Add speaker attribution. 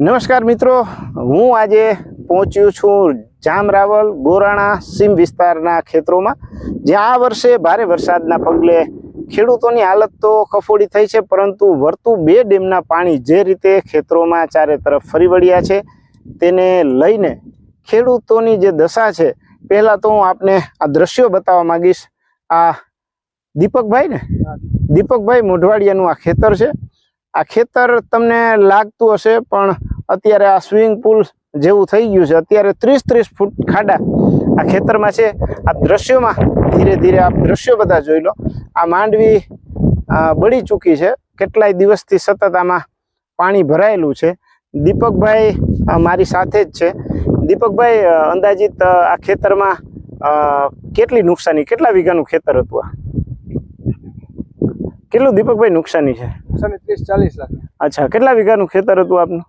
Speaker 1: નમસ્કાર મિત્રો હું આજે પહોંચ્યું છું જામરાવલ ગોરાણા સીમ વિસ્તારના ખેતરોમાં. જ્યાં આ વર્ષે ભારે વરસાદના પગલે ખેડૂતોની હાલત તો કફોડી થઈ છે પરંતુ વર્તુ બે ડેમના પાણી જે રીતે ખેતરોમાં ચારે તરફ ફરી વળ્યા છે તેને લઈને ખેડૂતોની જે દશા છે પહેલાં તો હું આપને આ દ્રશ્યો બતાવવા માંગીશ. આ દીપકભાઈ ને? દીપકભાઈ મોઢવાડિયાનું આ ખેતર છે. આ ખેતર તમને લાગતું હશે પણ અત્યારે આ સ્વિમિંગ પુલ જેવું થઈ ગયું છે. અત્યારે ત્રીસ ત્રીસ ફૂટ ખાડા આ ખેતરમાં છે. આ દ્રશ્યોમાં ધીરે ધીરે આપ દ્રશ્યો બધા જોઈ લો. આ માંડવી બળી ચૂકી છે. કેટલાય દિવસથી સતત આમાં પાણી ભરાયેલું છે. દીપકભાઈ મારી સાથે જ છે. દીપકભાઈ અંદાજિત આ ખેતરમાં કેટલી નુકસાની કેટલા વીઘાનું ખેતર હતું આ? કેટલું દીપકભાઈ નુકસાની છે?
Speaker 2: નુકસાની ત્રીસ ચાલીસ લાખ.
Speaker 1: અચ્છા કેટલા વીઘાનું ખેતર હતું આપનું?